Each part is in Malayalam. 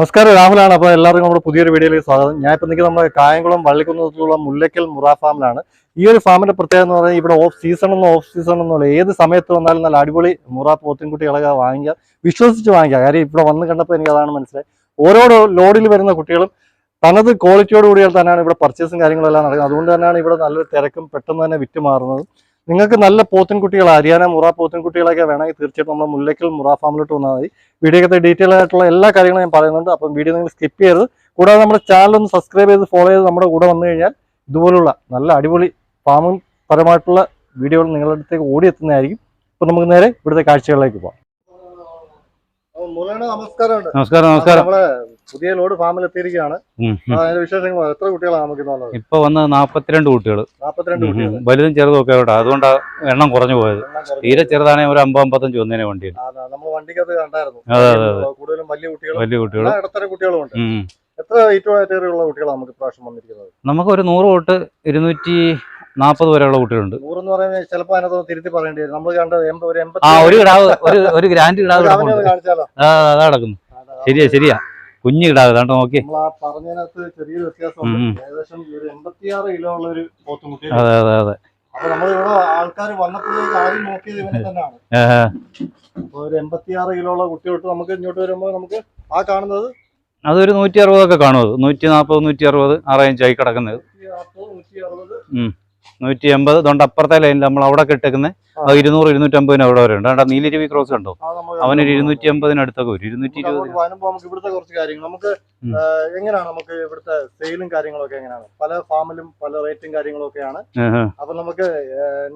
നമസ്കാരം രാഹുലാണ്. അപ്പോൾ എല്ലാവർക്കും നമ്മുടെ പുതിയൊരു വീഡിയോയിലേക്ക് സ്വാഗതം. ഞാൻ ഇപ്പൊ നിൽക്കുന്നത് നമ്മുടെ കായംകുളം വള്ളിക്കുന്നതിലുള്ള മുല്ലയ്ക്കൽ മുറ ഫാമിലാണ്. ഈ ഒരു ഫാമിന്റെ പ്രത്യേകത എന്ന് പറഞ്ഞാൽ ഇവിടെ ഓഫ് സീസൺ ഒന്നും ഓഫ് സീസൺ ഒന്നുമില്ല ഏത് സമയത്ത് വന്നാലും നല്ല അടിപൊളി മുറ പോത്തിൻകുട്ടികളൊക്കെ വാങ്ങിക്കുക വിശ്വസിച്ച് വാങ്ങിക്കുക കാര്യം ഇവിടെ വന്ന് കണ്ടപ്പോൾ എനിക്ക് അതാണ് മനസ്സിലായി ഓരോ ലോഡിൽ വരുന്ന കുട്ടികളും തനത് ക്വാളിറ്റിയോട് കൂടിയാൽ തന്നെയാണ് ഇവിടെ പർച്ചേസും കാര്യങ്ങളെല്ലാം നടക്കുന്നത്. അതുകൊണ്ട് തന്നെയാണ് ഇവിടെ നല്ലൊരു തിരക്കും പെട്ടെന്ന് തന്നെ വിറ്റ് മാറുന്നത് നിങ്ങൾക്ക് നല്ല പോത്തൻകുട്ടികൾ ഹരിയാന മുറ പോത്തിൻകുട്ടികളൊക്കെ വേണമെങ്കിൽ തീർച്ചയായിട്ടും നമ്മുടെ മുല്ലയ്ക്കൽ മുറ ഫാമിലോട്ട് വന്നാൽ മതി. വീഡിയോക്കത്തെ ഡീറ്റെയിൽ ആയിട്ടുള്ള എല്ലാ കാര്യങ്ങളും ഞാൻ പറയുന്നുണ്ട്. അപ്പം വീഡിയോ നിങ്ങൾ സ്കിപ്പ് ചെയ്യരുത്. കൂടാതെ നമ്മുടെ ചാനൽ ഒന്ന് സബ്സ്ക്രൈബ് ചെയ്ത് ഫോളോ ചെയ്ത് നമ്മുടെ കൂടെ വന്നു കഴിഞ്ഞാൽ ഇതുപോലുള്ള നല്ല അടിപൊളി ഫാമും പരമായിട്ടുള്ള വീഡിയോകൾ നിങ്ങളുടെ അടുത്തേക്ക് ഓടിയെത്തുന്നതായിരിക്കും. അപ്പം നമുക്ക് നേരെ ഇവിടുത്തെ കാഴ്ചകളിലേക്ക് പോകാം. നമസ്കാരം നമസ്കാരം. നമ്മളെ പുതിയ ലോഡ് ഫാമിൽ എത്തിയിരിക്കുകയാണ്. അതിന്റെ വിശേഷങ്ങൾ എത്ര കുട്ടികളാണ് നമുക്ക് വന്നത് ഇപ്പൊ വന്ന് നാപ്പത്തിരണ്ട് കുട്ടികൾ വലുതും ചെറുതും ഒക്കെ കേട്ടോ അതുകൊണ്ടാ എണ്ണം കുറഞ്ഞു പോയത്. തീരെ ചെറുതാണെങ്കിൽ ഒരു അമ്പത് അമ്പത്തഞ്ച് വണ്ടിയിൽ. നമ്മൾ കണ്ടായിരുന്നു. അതെ, കൂടുതലും വലിയ കുട്ടികൾ ഇടത്തരം കുട്ടികളും ഉണ്ട്. ഉം. എത്ര വെയിറ്റ് കാറ്റഗറിയുള്ള കുട്ടികളാണ് നമുക്ക് ഇപ്രാവശ്യം വന്നിരിക്കുന്നത്? നമുക്ക് ഒരു നൂറ് തൊട്ട് ഇരുന്നൂറ്റി നാൽപ്പത് വരെയുള്ള കുട്ടികളുണ്ട്. നൂറെന്ന് പറയുന്നത് ചിലപ്പോൾ അതിനകത്ത് തിരുത്തി പറയേണ്ടി വരും. നമ്മൾ കണ്ടത് എൺപത് ഒരു ആ ഒരു കിടാവ് ഒരു ഒരു ഗ്രാൻഡ് കിടാവ് അതാ കിടക്കുന്നു. ശരിയാ ശരിയാ. കുഞ്ഞു കിടാവ് കണ്ടോ നോക്കി. പറഞ്ഞതിനകത്ത് ചെറിയൊരു. ഏകദേശം ഒരു എൺപത്തിയാറ് കിലോ ഉള്ള ഒരു അതെ അതെ അതെ. അപ്പൊ ആൾക്കാർ വന്നപ്പോഴേക്ക് ആദ്യം നോക്കിയത് ഇവനെ തന്നെയാണ്. ഏ, അപ്പൊ ഒരു എൺപത്തിയാറ് കിലോ ഉള്ള കുട്ടിയോട്ട് നമുക്ക് ഇങ്ങോട്ട് വരുമ്പോൾ നമുക്ക് ആ കാണുന്നത് അതൊരു നൂറ്റി അറുപതൊക്കെ കാണും അത്. നൂറ്റി നാൽപ്പത് നൂറ്റി അറുപത് ആ റേഞ്ചായി കിടക്കുന്നത്. നൂറ്റി അറുപത് നൂറ്റി അറുപത് നൂറ്റി എൺപത് അതുകൊണ്ട് അപ്പുറത്തെ ലൈനിൽ നമ്മൾ അവിടെ കിട്ടേക്കുന്നത് ആ. ഇരുന്നൂറ് ഇരുന്നൂറ്റമ്പതിന് അവിടെ വരെ ഉണ്ട്. കണ്ടോ നീലരുവി ക്രോസ് ഉണ്ടോ അവനൊരു ഇരുന്നൂറ്റി അമ്പതിന് അടുത്തൊക്കെ വരും. ഇരുന്നൂറ്റി ഇരുപത് നമുക്ക് ഇവിടുത്തെ കുറച്ച് കാര്യങ്ങൾ. നമുക്ക്. എങ്ങനെയാണ് നമുക്ക് ഇവിടുത്തെ സെയിലും കാര്യങ്ങളൊക്കെ എങ്ങനെയാണ്? പല ഫാമിലും പല റേറ്റും കാര്യങ്ങളും ഒക്കെയാണ്. ഏഹ്. അപ്പൊ നമുക്ക്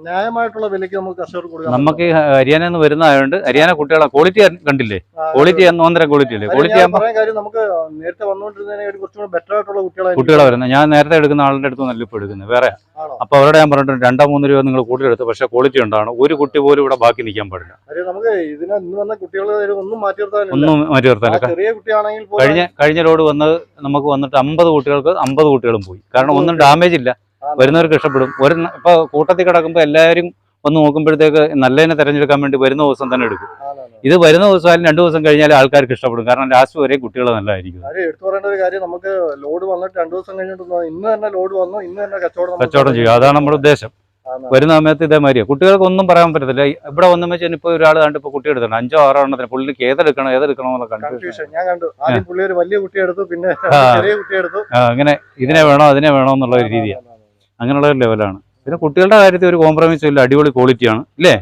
ന്യായമായിട്ടുള്ള വിലയ്ക്ക് നമുക്ക് കർഷകർക്ക് കൊടുക്കാം നമുക്ക് ഹരിയാന നിന്ന് വരുന്നതായതുകൊണ്ട് ഹരിയാന കുട്ടികളെ ക്വാളിറ്റി കണ്ടില്ലേ? ക്വാളിറ്റി എന്ന് ഒന്നര ക്വാളിറ്റി അല്ലേ? ക്വാളിറ്റി കാര്യം നമുക്ക് നേരത്തെ വന്നുകൊണ്ടിരുന്നതിനെ കുറച്ചുകൂടി ബെറ്റർ ആയിട്ടുള്ള കുട്ടികളെ കുട്ടികളെ വരുന്നത്. ഞാൻ നേരത്തെ എടുക്കുന്ന ആളുടെ അടുത്ത് നല്ല ഇപ്പൊ എടുക്കുന്നത്. വേറെ ആണോ? അപ്പോൾ അവരോട് ഞാൻ പറഞ്ഞിട്ടുണ്ട് രണ്ടോ മൂന്ന് രൂപ നിങ്ങൾ കൂട്ടിയെടുത്ത് പക്ഷെ ക്വാളിറ്റി ഉണ്ടാണ് ഒരു കുട്ടി പോലും ഇവിടെ ബാക്കി നിൽക്കാൻ പാടില്ല. നമുക്ക് ഇതിനെ ഇന്ന് വന്ന കുട്ടികളെ ഒന്നും മാറ്റി നിർത്താൻ ഒന്നും മാറ്റി നിർത്താനില്ല. ചെറിയ കുട്ടിയാണെങ്കിൽ കഴിഞ്ഞ കഴിഞ്ഞ റോഡ് വന്നത് നമുക്ക് വന്നിട്ട് അമ്പത് കുട്ടികൾക്ക് അമ്പത് കുട്ടികളും പോയി. കാരണം ഒന്നും ഡാമേജ് ഇല്ല. വരുന്നവർക്ക് ഇഷ്ടപ്പെടും. ഒരു ഇപ്പൊ കൂട്ടത്തിൽ കിടക്കുമ്പോൾ എല്ലാവരും ഒന്ന് നോക്കുമ്പോഴത്തേക്ക് നല്ലതിനെ തെരഞ്ഞെടുക്കാൻ വേണ്ടി വരുന്ന ദിവസം തന്നെ എടുക്കും. ഇത് വരുന്ന ദിവസം ആയാലും രണ്ടു ദിവസം കഴിഞ്ഞാൽ ആൾക്കാർക്ക് ഇഷ്ടപ്പെടും. കാരണം ലാസ്റ്റ് വരെ കുട്ടികൾ നല്ലതായിരിക്കും. കാര്യം എടുത്തു പറയേണ്ട ഒരു കാര്യം നമുക്ക് ലോഡ് വന്നിട്ട് രണ്ടു ദിവസം കഴിഞ്ഞിട്ട് ഒന്ന് ഇന്ന് തന്നെ ലോഡ് വന്നു ഇന്ന് തന്നെ കച്ചവടം ചെയ്യും. അതാണ് നമ്മുടെ ഉദ്ദേശം. വരുന്ന സമയത്ത് ഇതേമാതിരിയാണ് കുട്ടികൾക്ക് ഒന്നും പറയാൻ പറ്റത്തില്ല. ഇവിടെ വന്നു വെച്ചാൽ ഇപ്പോൾ ഒരാൾ കണ്ട് ഇപ്പോൾ കുട്ടി എടുത്തു അഞ്ചോ ആറോ എണ്ണത്തിന് പുള്ളിക്ക് ഏതെടുക്കണം ഏതെടുക്കണം എന്നുള്ള കൺഫ്യൂഷൻ ഞാൻ കണ്ടു. ആദ്യം പുള്ളി ഒരു വലിയ കുട്ടി എടുത്തു പിന്നെ ചെറിയ കുട്ടി എടുത്തു. അങ്ങനെ ഇതിനെ വേണോ അതിനെ വേണോ എന്നുള്ള ഒരു രീതിയാണ് അങ്ങനെയുള്ള ഒരു ലെവലാണ് പിന്നെ കുട്ടികളുടെ കാര്യത്തിൽ ഒരു കോംപ്രമൈസും ഇല്ല. അടിപൊളി ക്വാളിറ്റിയാണ് ഇല്ലേ?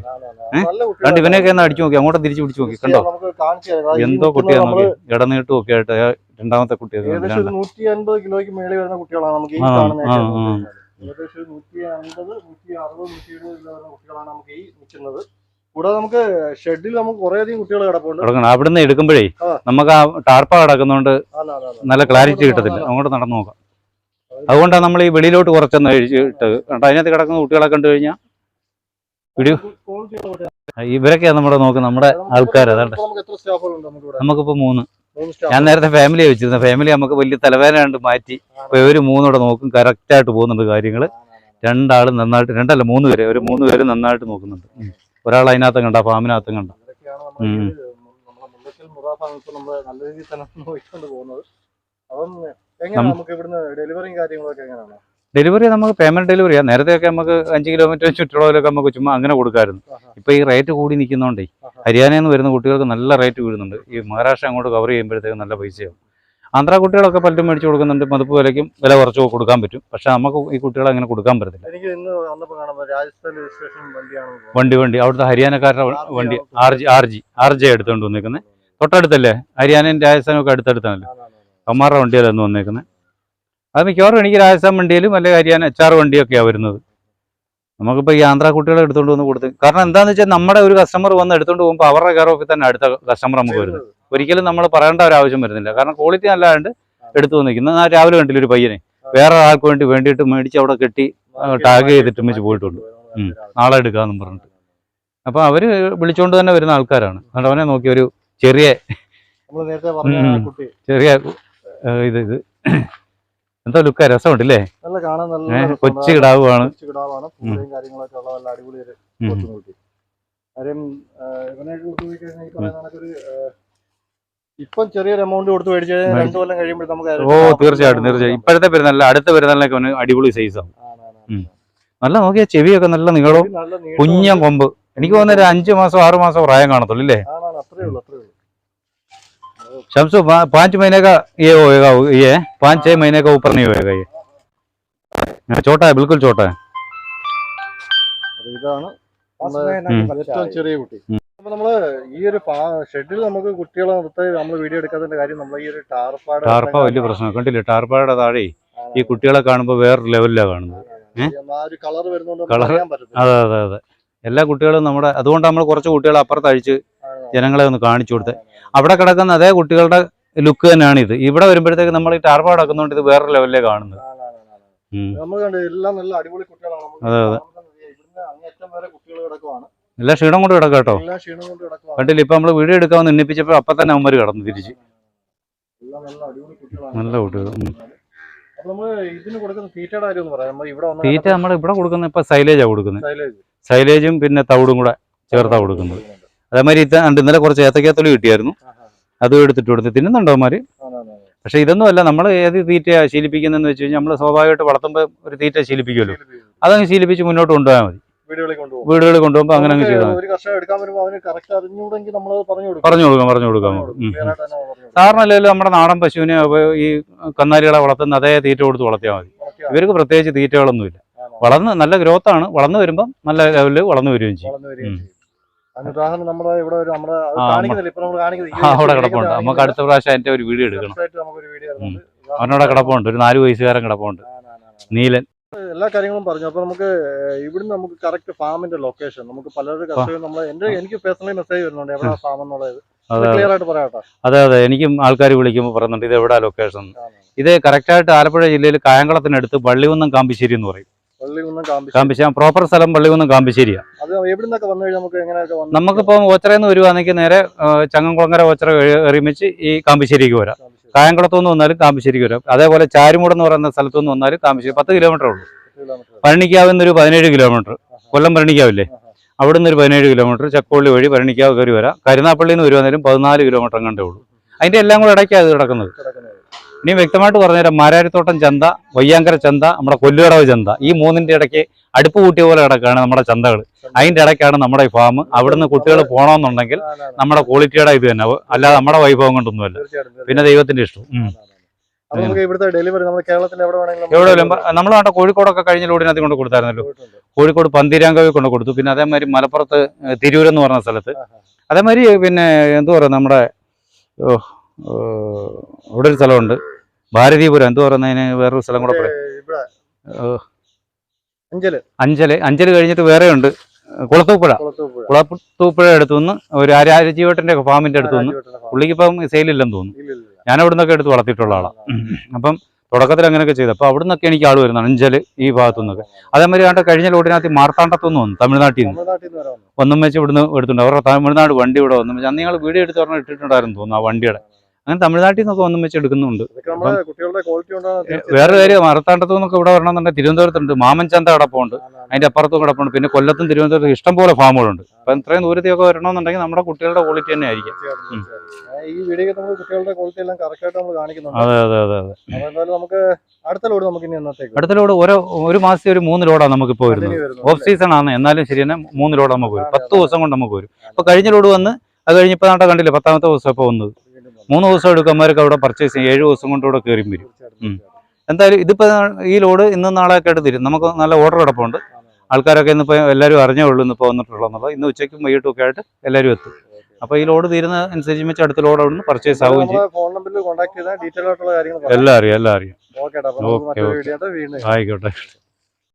കുട്ടികളാണ്. ഇവനെയൊക്കെ ഒന്ന് അടിച്ചു നോക്കി അങ്ങോട്ട് തിരിച്ചു പിടിച്ചു നോക്കി കണ്ടോ? എന്തോ കുട്ടിയാ നോക്കി ഇടനീട്ടും ഒക്കെ ആയിട്ട് രണ്ടാമത്തെ ഒരു നൂറ്റി അൻപത് കിലോയ്ക്ക് മേളിൽ വരുന്ന കുട്ടികളാണ് നമുക്ക് ഈ ആ, കാണുന്ന ആ, ഏറ്റവും ആ. കൂടുതൽ. ഏകദേശം ഒരു നൂറ്റി അൻപത് നൂറ്റി അറുപത് നൂറ്റി എഴുപത് കിലോ വരുന്ന കുട്ടികളാണ് നമുക്ക് ഈ നിൽക്കുന്നത്. കൂടാതെ നമുക്ക് ഷെഡിൽ നമുക്ക് കുറേയധികം കുട്ടികൾ കിടപ്പുണ്ട്. അവിടുന്ന് എടുക്കുമ്പോഴേ. നമുക്ക് ആ ടാർപ്പ ആണ്. നല്ല ക്ലാരിറ്റി കിട്ടത്തില്ല. അങ്ങോട്ട് നടന്നു നോക്കാം. അതുകൊണ്ടാണ് നമ്മൾ ഈ വെളിയിലോട്ട് കുറച്ചൊന്ന് അഴിച്ചിട്ട് അതിനകത്ത് കിടക്കുന്ന കുട്ടികളെ കണ്ടു കഴിഞ്ഞാൽ വീഡിയോ. ഇവരൊക്കെയാണ് നമ്മുടെ നോക്ക് നമ്മുടെ ആൾക്കാർ അതാണ് അതാണ്ട് നമുക്ക് എത്ര സ്റ്റാഫുകളുണ്ട് നമുക്ക് ഇവിടെ? നമുക്കിപ്പോൾ മൂന്ന്. ഞാൻ നേരത്തെ ഫാമിലി വെച്ചിരുന്നു. ഫാമിലി നമുക്ക് വലിയ തലവേദന കണ്ട് മാറ്റി. ഇപ്പൊ ഇവർ മൂന്നോടെ നോക്കും. കറക്റ്റ് ആയിട്ട് പോകുന്നുണ്ട് കാര്യങ്ങൾ രണ്ടാളും നന്നായിട്ട് രണ്ടല്ല മൂന്ന് പേര്. ഒരു മൂന്ന് പേര് നന്നായിട്ട് നോക്കുന്നുണ്ട്. ഒരാൾ അതിനകത്തും കണ്ട ഫാമിനകത്തും കണ്ട. നല്ല രീതിയിൽ തന്നെ നോക്കിക്കൊണ്ട് പോകുന്നത്. അപ്പം എങ്ങനെയാണ് നമുക്ക് ഇവിടുന്ന് ഡെലിവറിയും കാര്യങ്ങളൊക്കെ എങ്ങനെയാണ്? ഡെലിവറി നമുക്ക് പേയ്മെന്റ് ഡെലിവറിയാണ് നേരത്തെയൊക്കെ നമുക്ക് അഞ്ച് കിലോമീറ്റർ ചുറ്റുള്ളവരൊക്കെ നമുക്ക് ചുമ്മാ അങ്ങനെ കൊടുക്കാമായിരുന്നു ഇപ്പോൾ ഇപ്പൊ ഈ റേറ്റ് കൂടി നിൽക്കുന്നതുകൊണ്ടേ. ഹരിയാനയിൽ നിന്ന് വരുന്ന കുട്ടികൾക്ക് നല്ല റേറ്റ് വീഴുന്നുണ്ട് ഈ മഹാരാഷ്ട്ര അങ്ങോട്ട് കവർ ചെയ്യുമ്പോഴത്തേക്ക് നല്ല പൈസയാവും. ആന്ധ്ര കുട്ടികളൊക്കെ പലരും മേടിച്ച് കൊടുക്കുന്നുണ്ട്. മതിപ്പ് വിലയ്ക്കും വില കുറച്ച് കൊടുക്കാൻ പറ്റും. പക്ഷെ നമുക്ക് ഈ കുട്ടികളെ അങ്ങനെ കൊടുക്കാൻ പറ്റത്തില്ല. വണ്ടി വണ്ടി. അവിടുത്തെ ഹരിയാനക്കാരുടെ വണ്ടി R G R G R G എടുത്തുകൊണ്ട് വന്നേക്കുന്നത് തൊട്ടടുത്തല്ലേ? ഹരിയാനയും രാജസ്ഥാനും ഒക്കെ അടുത്തടുത്താണല്ലോ. അമ്മാരുടെ വണ്ടിയിലായിരുന്നു വന്നേക്കുന്നത് അത് മിക്കവാറും എനിക്ക് രാജസ്ഥാൻ വണ്ടിയിലും അല്ലെങ്കിൽ ഹരിയാന എച്ച് ആർ വണ്ടിയൊക്കെയാണ് വരുന്നത്. നമുക്കിപ്പോൾ ഈ ആന്ധ്ര കുട്ടികളെ എടുത്തുകൊണ്ട് വന്ന് കൊടുത്ത് കാരണം എന്താണെന്ന് വെച്ചാൽ നമ്മുടെ ഒരു കസ്റ്റമർ വന്ന് എടുത്തുകൊണ്ട് പോകുമ്പോൾ അവരുടെ കെയർ ഓഫിൽ തന്നെ അടുത്ത കസ്റ്റമർ നമുക്ക് വരുന്നത്. ഒരിക്കലും നമ്മൾ പറയേണ്ട ഒരു ആവശ്യം വരുന്നില്ല. കാരണം ക്വാളിറ്റി നല്ലതാണ്ട് എടുത്തു വന്നിരിക്കുന്നത് ആ രാവിലെ കണ്ടില്ല ഒരു പയ്യനെ? വേറെ ആൾക്ക് വേണ്ടി വേണ്ടിയിട്ട് മേടിച്ച് അവിടെ കെട്ടി ടാഗ് ചെയ്തിട്ട് വെച്ച് പോയിട്ടുണ്ട്. നാളെ എടുക്കാമെന്നും പറഞ്ഞിട്ട്. അപ്പോൾ അവർ വിളിച്ചുകൊണ്ട് തന്നെ വരുന്ന ആൾക്കാരാണ്. അതുകൊണ്ട് അവനെ നോക്കി ഒരു ചെറിയ ചെറിയ ഇത് ഇത്. എന്തോ ലുക്ക രസമുണ്ട് അല്ലേ നല്ല കാണാൻ നല്ല. കൊച്ചു കിടാവാണ്. കാര്യങ്ങളൊക്കെ ഉള്ള നല്ല അടിപൊളി ഒരു ഉം. കൊച്ചു കുട്ടി. കാര്യം ആ, ഇവനെ കൊടുത്തു കഴിഞ്ഞാൽ ഈ പറയുന്ന കണക്കൊരു ഇപ്പം ചെറിയൊരു എമൗണ്ട് കൊടുത്ത് മേടിച്ചു കഴിഞ്ഞാൽ രണ്ടു കൊല്ലം കഴിയുമ്പോൾ നമുക്ക് ഓ തീർച്ചയായിട്ടും തീർച്ചയായും ഇപ്പോഴത്തെ പെരുന്നാളിൽ അടുത്ത പെരുന്നാളിലേക്ക് അവന് അടിപൊളി സൈസാണ് ഉം. നല്ല നോക്കിയാ ചെവിയൊക്കെ നല്ല നീളവും കുഞ്ഞം കുഞ്ഞൻ കൊമ്പ്. എനിക്ക് തോന്നുന്നു ഒരു അഞ്ച് മാസം ആറു മാസം പ്രായം കാണത്തുള്ളൂ അല്ലേ അത്രേ ഉള്ളൂ അത്രേ ഉള്ളൂ. शमसू पा- पाँच महीने का ये होएगा ये पाँच छह महीने का ऊपर नहीं होएगा ये हाँ, छोटा है बिल्कुल छोटा है അപ്പൊ ഇതാണ് पाँच നമ്മള് महीना हम्म। का बच्चा ഏറ്റവും है। ചെറിയ കുട്ടി അപ്പൊ നമ്മള് ഈ ഒരു ഷെഡിൽ നമുക്ക് കുട്ടികളെ നിർത്തി നമ്മൾ വീഡിയോ എടുക്കാത്തതിന്റെ കാര്യം നമ്മൾ ഈ ഒരു ടാർപ്പാട് ടാർപ്പ വലിയ പ്രശ്നമാണ് കണ്ടില്ലേ ടാർപ്പയുടെ താഴെ ഈ കുട്ടികളെ കാണുമ്പോൾ വേറെ ലെവലിലാണ് കാണുന്നത് ആ ഒരു കളർ വരുന്നോണ്ട് Colour? അറിയാൻ പറ്റത്തില്ല അതെ അതെ അതെ എല്ലാ കുട്ടികളും നമ്മുടെ അതുകൊണ്ട് നമ്മൾ കുറച്ച് കുട്ടികളെ അപ്പുറത്ത് അഴിച്ച് ജനങ്ങളെ ഒന്ന് കാണിച്ചു കൊടുത്ത്. അവിടെ കിടക്കുന്ന അതേ കുട്ടികളുടെ ലുക്ക് തന്നെയാണ് ഇത് ഇവിടെ വരുമ്പോഴത്തേക്ക് നമ്മൾ ഈ ടാർപ്പ കിടക്കുന്നതുകൊണ്ട് ഇത് വേറെ ലെവലിലേ കാണുന്നത്. അതെ, അതെ. എല്ലാ ക്ഷീണം കൊണ്ട് കിടക്കാം കേട്ടോ. കണ്ടില്ല ഇപ്പൊ നമ്മൾ വീഡിയോ എടുക്കാമെന്ന് എണ്ണിപ്പിച്ചപ്പോ അപ്പൊ തന്നെ അമ്മര് കടന്നു തിരിച്ച്. നല്ല കുട്ടികൾ തീറ്റ നമ്മൾ ഇവിടെ കൊടുക്കുന്ന ഇപ്പൊ സൈലേജാ കൊടുക്കുന്നത്. സൈലേജും പിന്നെ തവിടും കൂടെ ചേർത്താ കൊടുക്കുന്നത്. അതേമാതിരി ഇന്നലെ കുറച്ച് ഏത്തക്കാത്തൊലി കിട്ടിയായിരുന്നു. അതും എടുത്തിട്ട് കൊടുത്ത് തിന്നുന്നുണ്ടോമാര് പക്ഷെ ഇതൊന്നും അല്ല നമ്മൾ ഏത് തീറ്റ ശീലിപ്പിക്കുന്നതെന്ന് വെച്ച് കഴിഞ്ഞാൽ നമ്മൾ സ്വാഭാവികമായിട്ട് വളർത്തുമ്പോൾ ഒരു തീറ്റ ശീലിപ്പിക്കുമല്ലോ അതങ്ങ് ശീലിപ്പിച്ച് മുന്നോട്ട് കൊണ്ടുപോയാൽ മതി. വീടുകളിൽ കൊണ്ടുപോകുമ്പോ കൊണ്ടുപോകുമ്പോൾ അങ്ങനെ അങ്ങ് ചെയ്താൽ പറഞ്ഞു കൊടുക്കും. പറഞ്ഞു കൊടുക്കാം സാറിനല്ലല്ലോ നമ്മുടെ നാടൻ പശുവിനെ ഈ കന്നാലികളെ വളർത്തുന്ന അതേ തീറ്റ കൊടുത്ത് വളർത്തിയാൽ മതി. ഇവർക്ക് പ്രത്യേകിച്ച് തീറ്റകളൊന്നുമില്ല? വളർന്ന് നല്ല ഗ്രോത്ത് ആണ്. വളർന്നു വരുമ്പം നല്ല ലെവലിൽ വളർന്നു വരികയും ചെയ്യും. ഉദാഹരണം നമ്മുടെ ഇവിടെ ഒരു നമ്മുടെ കാണിക്കുന്നില്ല. ഇപ്പൊ നമ്മൾ കാണിക്കുന്നത് അവിടെ കിടപ്പുണ്ട്. നമുക്ക് അടുത്ത പ്രാവശ്യം അതിന്റെ ഒരു വീഡിയോ എടുക്കണം. അവനോടെ കിടപ്പുണ്ട്. ഒരു നാല് വയസ്സുകാരൻ കിടപ്പുണ്ട്. നീലൻ. എല്ലാ കാര്യങ്ങളും പറഞ്ഞു. അപ്പൊ നമുക്ക് ഇവിടുന്ന് നമുക്ക് കറക്റ്റ് ഫാമിന്റെ ലൊക്കേഷൻ നമുക്ക് പലരുടെ കർഷകരും നമ്മൾ എന്റെ എനിക്ക് പേഴ്സണലി മെസ്സേജ് വരുന്നുണ്ട് എവിടെ ഫാം എന്നുള്ളത്. അതെ ക്ലിയർ ആയിട്ട് പറയാട്ടോ അതെ അതെ. എനിക്കും ആൾക്കാർ വിളിക്കുമ്പോൾ പറയുന്നുണ്ട് ഇത് എവിടെ ലൊക്കേഷൻ ഇത് കറക്റ്റായിട്ട് ആലപ്പുഴ ജില്ലയിൽ കായംകുളത്തിനടുത്ത് പള്ളികുന്നം കാമ്പിശ്ശേരി എന്ന് പറയും. കാമ്പിശ്ശേരി. പ്രോപ്പർ സ്ഥലം പള്ളികുന്നം കാമ്പിശ്ശേരിയാണ് അത് എവിടുന്നൊക്കെ വന്നു കഴിഞ്ഞാൽ നമുക്ക് എങ്ങനെയൊക്കെ വന്ന് നമുക്കിപ്പോൾ ഓച്ചറയിൽ നിന്ന് വരുവാണെങ്കിൽ നേരെ ചങ്ങംകുളങ്ങര ഓച്ചറ എറിമിച്ച് ഈ കാമ്പിശ്ശേരിക്ക് വരാം. കായംകുളത്തു നിന്ന് വന്നാലും കാമ്പിശ്ശേരിക്ക് വരാം. അതേപോലെ ചാരുമൂട് എന്ന് പറയുന്ന സ്ഥലത്തു നിന്ന് വന്നാലും കാമ്പിശ്ശേരി പത്ത് കിലോമീറ്റർ ഉള്ളൂ. ഭരണിക്കാവിൽ നിന്നൊരു പതിനേഴ് കിലോമീറ്റർ. കൊല്ലം ഭരണിക്കാവില്ലേ? അവിടെ നിന്ന് ഒരു പതിനേഴ് കിലോമീറ്റർ. ചക്കോള്ളി വഴി ഭരണിക്കാവ് കയറി വരാം. കരുനാപ്പള്ളിയിൽ നിന്ന് വരുവാന്നേലും പതിനാല് കിലോമീറ്റർ കണ്ടേ ഉള്ളൂ. അതിന്റെ എല്ലാം കൂടെ ഇടയ്ക്കാണ് ഇത് കിടക്കുന്നത്. ഇനി വ്യക്തമായിട്ട് പറഞ്ഞുതരാം. മാരാരിത്തോട്ടം ചന്ത വയ്യാങ്കര ചന്ത നമ്മുടെ കൊല്ലുകടവ് ചന്ത. ഈ മൂന്നിന്റെ ഇടയ്ക്ക് അടുപ്പ് കൂട്ടിയ പോലെ കിടക്കുകയാണ് നമ്മുടെ ചന്തകൾ അതിന്റെ ഇടയ്ക്കാണ് നമ്മുടെ ഈ ഫാം അവിടുന്ന് കുട്ടികൾ പോകണമെന്നുണ്ടെങ്കിൽ. നമ്മുടെ ക്വാളിറ്റിയുടെ ഇത് തന്നെ. അല്ലാതെ നമ്മുടെ വൈഭവം കൊണ്ടൊന്നുമല്ല. പിന്നെ ദൈവത്തിന്റെ ഇഷ്ടം. എവിടെ നമ്മുടെ നാട്ടെ കോഴിക്കോടൊക്കെ കഴിഞ്ഞ ലോഡിനകത്ത് കൊണ്ട് കൊടുത്തായിരുന്നല്ലോ. കോഴിക്കോട് പന്തീരാങ്കവി കൊണ്ട് കൊടുത്തു. പിന്നെ അതേമാതിരി മലപ്പുറത്ത് തിരൂർ തിരൂരെന്ന് പറഞ്ഞ സ്ഥലത്ത്. അതേമാതിരി പിന്നെ എന്തു പറയുക നമ്മുടെ ഇവിടെ ഒരു സ്ഥലമുണ്ട്. ഭാരതീപുരം. എന്തു പറയുന്നതിന് വേറൊരു സ്ഥലം കൂടെ പറയാം. അഞ്ചൽ. അഞ്ചൽ. അഞ്ചൽ കഴിഞ്ഞിട്ട് വേറെ ഉണ്ട് കുളത്തൂപ്പുഴ. കുളത്തൂപ്പുഴ കുളത്തൂപ്പുഴ അടുത്ത് നിന്ന് ഒരു ആരാജീവട്ടന്റെ ഫാമിന്റെ അടുത്തുനിന്ന് പുള്ളിക്കിപ്പം സെയിലില്ലെന്ന് തോന്നുന്നു. ഞാൻ അവിടെ നിന്നൊക്കെ എടുത്ത് വളർത്തിയിട്ടുള്ള ആളാണ് അപ്പം തുടക്കത്തിൽ അങ്ങനെയൊക്കെ ചെയ്തു. അപ്പോൾ അവിടെ നിന്നൊക്കെ എനിക്ക് ആൾ വരുന്നതാണ് അഞ്ചൽ ഈ ഭാഗത്തു നിന്നൊക്കെ അതേമാതിരി ആണ്ട് കഴിഞ്ഞ ലോഡിനകത്ത് മാർത്താണ്ടത്തുനിന്ന് വന്നു തമിഴ്നാട്ടിൽ നിന്ന്. ഒന്നും വെച്ച് ഇവിടുന്ന് എടുത്തിട്ടുണ്ട്. അവരുടെ തമിഴ്നാട് വണ്ടി ഇവിടെ വന്നു. അന്ന് നിങ്ങൾ വീട് എടുത്ത് പറഞ്ഞാൽ ഇട്ടിട്ടുണ്ടായിരുന്നു തോന്നുന്നു ആ വണ്ടിയുടെ. അങ്ങനെ തമിഴ്നാട്ടിൽ നിന്നൊക്കെ ഒന്നും വെച്ച് എടുക്കുന്നുണ്ട്. വേറെ കാര്യം മറത്താണ്ടത്തു നിന്നൊക്കെ ഇവിടെ വരണമെന്നുണ്ടെങ്കിൽ തിരുവനന്തപുരത്തുണ്ട്. മാമൻചന്ത കിടപ്പുണ്ട് അതിന്റെ അപ്പുറത്തും കിടപ്പുണ്ട് പിന്നെ കൊല്ലത്തും തിരുവനന്തപുരത്തും ഇഷ്ടംപോലെ ഫാമുകളുണ്ട്. അപ്പം ഇത്രയും ദൂരത്തെയൊക്കെ വരണമെന്നുണ്ടെങ്കിൽ നമ്മുടെ കുട്ടികളുടെ ക്വാളിറ്റി തന്നെ ആയിരിക്കും. ഈ വീഡിയോ നമ്മൾ കുട്ടികളുടെ ക്വാളിറ്റി എല്ലാം കറക്റ്റ് ആയിട്ട് നമ്മൾ കാണിക്കുന്നുണ്ട്. അതെ അതെ അതെ അതെ. അപ്പൊ നമുക്ക് അടുത്ത ലോഡ് നമുക്ക് ഇനി എന്നത്തേക്ക്? അടുത്ത ലോഡ് ഓരോ ഒരു മാസത്തിൽ ഒരു മൂന്ന് ലോഡാണ് നമുക്കിപ്പോൾ വരുന്നത്. Continue വരുന്നു, ഓഫ് സീസൺ ആണ്. എന്നാലും ശരി തന്നെ മൂന്ന് ലോഡ് നമുക്ക് വരും. പത്ത് ദിവസം കൊണ്ട് നമുക്ക് വരും. അപ്പോൾ കഴിഞ്ഞ ലോഡ് വന്ന് അത് കഴിഞ്ഞ് ഇപ്പോൾ നാട്ടെ കണ്ടില്ല പത്താമത്തെ ദിവസം ഇപ്പോൾ വന്നത്. വന്നു. മൂന്ന് ദിവസം എടുക്കുമ്പോഴൊക്കെ അവിടെ പർച്ചേസ് ചെയ്യും. ഏഴ് ദിവസം കൊണ്ട് ഇവിടെ കയറി വരും. എന്തായാലും ഇതിപ്പോൾ ഈ ലോഡ് ഇന്നും നാളെ ഒക്കെ ആയിട്ട് തരും. നമുക്ക് നല്ല ഓർഡർ കിടപ്പുണ്ട്. ആൾക്കാരൊക്കെ ഇന്നിപ്പോൾ എല്ലാവരും അറിഞ്ഞേ ഉള്ളൂ ഇന്നിപ്പോൾ വന്നിട്ടുള്ളതെന്നുള്ളത് ഇന്ന് ഉച്ചയ്ക്കും വൈകിട്ടും ഒക്കെ ആയിട്ട് എല്ലാവരും എത്തും. അപ്പോൾ ഈ ലോഡ് തീരുന്ന അനുസരിച്ച് വെച്ച് അടുത്ത ലോഡ് അവിടെ നിന്ന് പർച്ചേസ് ആവുകയും ചെയ്യും. എല്ലാം അറിയാം എല്ലാം അറിയാം. ഓക്കെ ഓക്കേ, ആയിക്കോട്ടെ.